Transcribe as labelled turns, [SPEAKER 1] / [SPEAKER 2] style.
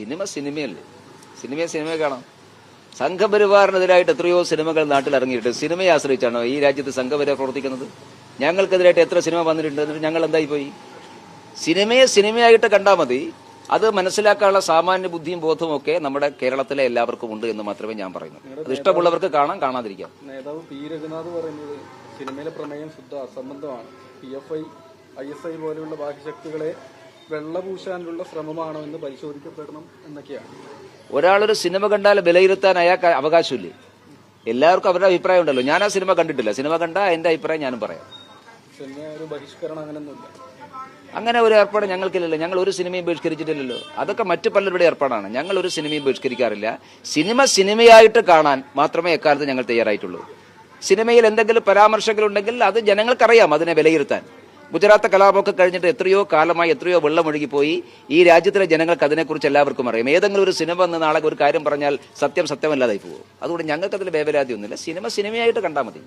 [SPEAKER 1] Cinema സിനിമയല്ലേ? സിനിമയെ സിനിമയെ കാണാം. സംഘപരിവാറിനെതിരായിട്ട് എത്രയോ സിനിമകൾ നാട്ടിൽ ഇറങ്ങിയിട്ടുണ്ട്. സിനിമയെ ആശ്രയിച്ചാണോ ഈ രാജ്യത്ത് സംഘപരിവാർ പ്രവർത്തിക്കുന്നത്? ഞങ്ങൾക്കെതിരായിട്ട് എത്ര സിനിമ വന്നിട്ടുണ്ട്? എന്നിട്ട് ഞങ്ങൾ എന്തായി പോയി? സിനിമയെ സിനിമയായിട്ട് കണ്ടാൽ മതി. അത് മനസ്സിലാക്കാനുള്ള സാമാന്യ ബുദ്ധിയും ബോധവും ഒക്കെ നമ്മുടെ കേരളത്തിലെ എല്ലാവർക്കും ഉണ്ട് എന്ന് മാത്രമേ ഞാൻ പറയുന്നു. അത് ഇഷ്ടമുള്ളവർക്ക് കാണാം കാണാതിരിക്കാം.
[SPEAKER 2] നേതാവ് പി. രഘുനാഥ് പറയുന്നത് സിനിമയിലെ പ്രമേയം ശുദ്ധ അസംബന്ധമാണ്. P. F. I I. S. I പോലെയുള്ള ബാഹ്യശക്തികളെ വെള്ളപൂശാനുള്ള ശ്രമമാണോ എന്ന് പരിശോധിക്കപ്പെടണം എന്നൊക്കെയാണ്.
[SPEAKER 1] ഒരാളൊരു സിനിമ കണ്ടാൽ വിലയിരുത്താൻ അയാൾക്ക് അവകാശമില്ലേ? എല്ലാവർക്കും അവരുടെ അഭിപ്രായം ഉണ്ടല്ലോ. ഞാൻ ആ സിനിമ കണ്ടിട്ടില്ല. സിനിമ കണ്ടാൽ എന്റെ അഭിപ്രായം ഞാനും പറയാം. അങ്ങനെ ഒരു ഏർപ്പാട് ഞങ്ങൾക്കില്ലല്ലോ. ഞങ്ങൾ ഒരു സിനിമയും ബഹിഷ്കരിച്ചിട്ടില്ലല്ലോ. അതൊക്കെ മറ്റു പലരുടെ ഏർപ്പാടാണ്. ഞങ്ങൾ ഒരു സിനിമയും ബഹിഷ്കരിക്കാറില്ല. സിനിമ സിനിമയായിട്ട് കാണാൻ മാത്രമേ എക്കാലത്ത് ഞങ്ങൾ തയ്യാറായിട്ടുള്ളൂ. സിനിമയിൽ എന്തെങ്കിലും പരാമർശങ്ങളുണ്ടെങ്കിൽ അത് ജനങ്ങൾക്കറിയാം അതിനെ വിലയിരുത്താൻ. ഗുജറാത്ത് കലാപമൊക്കെ കഴിഞ്ഞിട്ട് എത്രയോ കാലമായി എത്രയോ വെള്ളം ഒഴുകിപ്പോയി ഈ രാജ്യത്തിലെ ജനങ്ങൾക്ക് അതിനെക്കുറിച്ച് എല്ലാവർക്കും അറിയാം. ഏതെങ്കിലും ഒരു സിനിമ എന്ന് നാളെ ഒരു കാര്യം പറഞ്ഞാൽ സത്യം സത്യമല്ലാതായി പോകും. അതുകൊണ്ട് ഞങ്ങൾക്ക് അതിൽ വേവലാതി ഒന്നുമില്ല. സിനിമ സിനിമയായിട്ട് കണ്ടാൽ മതി.